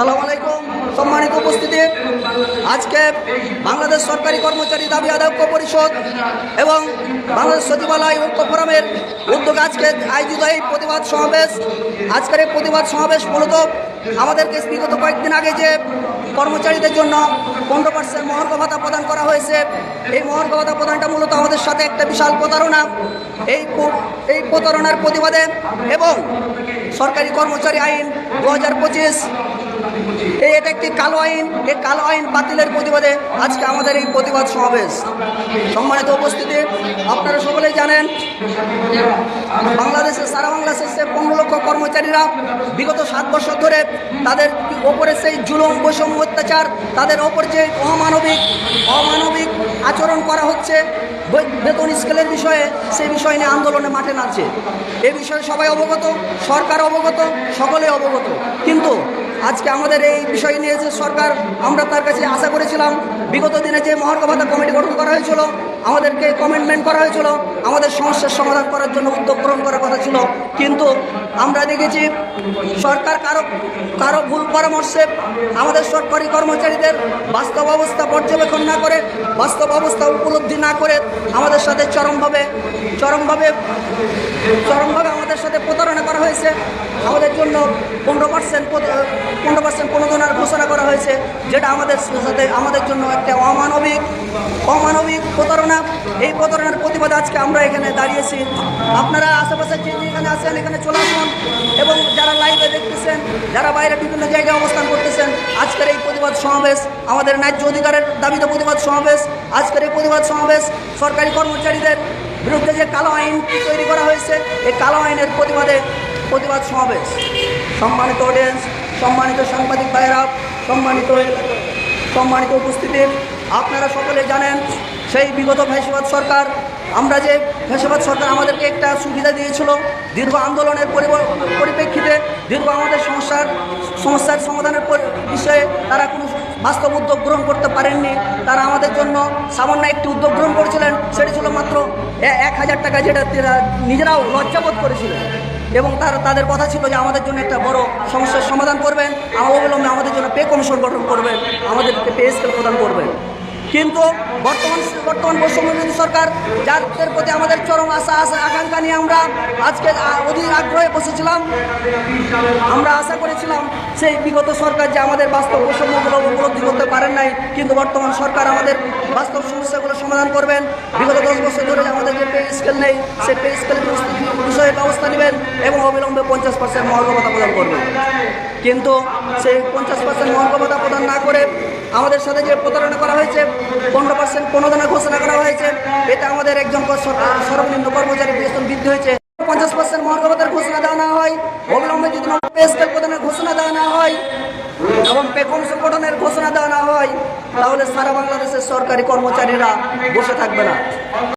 সালাম আলাইকুম, সম্মানিত উপস্থিতি। আজকে বাংলাদেশ সরকারি কর্মচারী দাবি আদায়ক্য পরিষদ এবং বাংলাদেশ সচিবালয় ঐক্য ফোরামের উদ্যোগে আজকে আয়োজিত এই প্রতিবাদ সমাবেশ। আজকের এই প্রতিবাদ সমাবেশ মূলত আমাদেরকে বিগত কয়েকদিন আগে যে কর্মচারীদের জন্য পনেরো পার্সেন্ট মহর্ঘ ভাতা প্রদান করা হয়েছে, এই মহর্ঘ ভাতা প্রদানটা মূলত আমাদের সাথে একটা বিশাল প্রতারণা। এই এই প্রতারণার প্রতিবাদে এবং সরকারি কর্মচারী আইন দু হাজার পঁচিশ এটা একটি কালো আইন, এই কালো আইন বাতিলের প্রতিবাদে আজকে আমাদের এই প্রতিবাদ সমাবেশ। সম্মানিত উপস্থিতি, আপনারা সকলেই জানেন, বাংলাদেশের সারা বাংলাদেশের পনেরো লক্ষ কর্মচারীরা বিগত সাত বছর ধরে তাদের ওপরে সেই জুলুম, বৈষম্য, অত্যাচার, তাদের ওপর যে অমানবিক অমানবিক আচরণ করা হচ্ছে বেতন স্কেলের বিষয়ে, সেই বিষয় নিয়ে আন্দোলনে মাঠে নামছে। এ বিষয়ে সবাই অবগত, সরকার অবগত, সকলে অবগত। কিন্তু আজকে আমাদের এই বিষয় নিয়ে যে সরকার, আমরা তার কাছে আশা করেছিলাম, বিগত দিনে যে মহার্ঘ ভাতা কমিটি গঠন করা হয়েছিল, আমাদেরকে কমেন্টমেন্ট করা হয়েছিল, আমাদের সমস্যার সমাধান করার জন্য উদ্যোগ গ্রহণ করার কথা ছিল। কিন্তু আমরা দেখেছি সরকার কারও কারও ভুল পরামর্শে আমাদের সরকারি কর্মচারীদের বাস্তব অবস্থা পর্যবেক্ষণ না করে, বাস্তব অবস্থা উপলব্ধি না করে আমাদের সাথে চরমভাবে চরমভাবে চরমভাবে আমাদের সাথে প্রতারণা করা হয়েছে। আমাদের জন্য পনেরো পার্সেন্ট পনেরো পার্সেন্ট প্রণোদনার ঘোষণা করা হয়েছে, যেটা আমাদের সাথে, আমাদের জন্য একটা অমানবিক প্রতারণার প্রতিবাদে আজকে আমরা এখানে দাঁড়িয়েছি। আপনারা আশেপাশে যে এখানে আছেন, এখানে চলে আসুন এবং যারা লাইভে দেখতেছেন, যারা বাইরে বিভিন্ন জায়গায় অবস্থান করতেছেন, আজকের এই প্রতিবাদ সমাবেশ, আমাদের ন্যায্য অধিকারের দাবিতে প্রতিবাদ সমাবেশ, আজকের এই প্রতিবাদ সমাবেশ, সরকারি কর্মচারীদের বিরুদ্ধে যে কালো আইন তৈরি করা হয়েছে, এই কালো আইনের প্রতিবাদে প্রতিবাদ সমাবেশ। সম্মানিত অডিয়েন্স সম্মানিত সাংবাদিক ভাইয়েরা, সম্মানিত সম্মানিত উপস্থিতি, আপনারা সকলে জানেন সেই বিগত ফ্যাসিবাদ সরকার, আমরা যে ফ্যাসিবাদ সরকার আমাদেরকে একটা সুবিধা দিয়েছিল, দীর্ঘ আন্দোলনের পরিপ্রেক্ষিতে, দীর্ঘ আমাদের সমস্যার সমস্যার সমাধানের বিষয়ে তারা কোনো বাস্তব উদ্যোগ গ্রহণ করতে পারেননি। তারা আমাদের জন্য সামান্য একটি উদ্যোগ গ্রহণ করেছিলেন, সেটি ছিল মাত্র এক হাজার টাকা যেটা তারা নিজেরাও লজ্জাবোধ করেছিলেন। এবং তার, তাদের কথা ছিল যে আমাদের জন্য একটা বড় সমস্যার সমাধান করবেন অবিলম্বে আমাদের জন্য পে কমিশন গঠন করবেন, আমাদেরকে পে স্কেল প্রদান করবেন। কিন্তু বর্তমান বর্তমান বৈষম্যবিরোধী সরকার, যাদের প্রতি আমাদের চরম আশা আশা আকাঙ্ক্ষা নিয়ে আমরা আজকে অধীর আগ্রহে বসেছিলাম। আমরা আশা করেছিলাম সেই বিগত সরকার যে আমাদের বাস্তব বৈষম্যগুলো উপলব্ধি করতে পারেন নাই, কিন্তু বর্তমান সরকার আমাদের বাস্তব সমস্যাগুলো সমাধান করবেন। বিগত দশ বছর ধরে আমাদের যে পে স্কেল নেই, সেই পে স্কেল বিষয়ে ব্যবস্থা নেবেন এবং অবিলম্বে পঞ্চাশ পার্সেন্ট মহার্ঘভাতা প্রদান করবেন। কিন্তু সেই পঞ্চাশ পার্সেন্ট মহার্ঘভাতা প্রদান না করে আমাদের সাথে যে প্রতারণা করা হয়েছে, পনেরো পার্সেন্ট প্রণোদনা ঘোষণা করা হয়েছে, এতে আমাদের একজন সর্বনিম্ন কর্মচারী বেতন বৃদ্ধি হয়েছে। পঞ্চাশ পার্সেন্ট মহার্ঘভাতার ঘোষণা দেওয়া না হয়, অবিলম্বে যদি প্রদানের ঘোষণা দেওয়া না হয়, এবং পেকম সংগঠনের ঘোষণা দেওয়া না হয়, তাহলে সারা বাংলাদেশের সরকারি কর্মচারীরা বসে থাকবে না।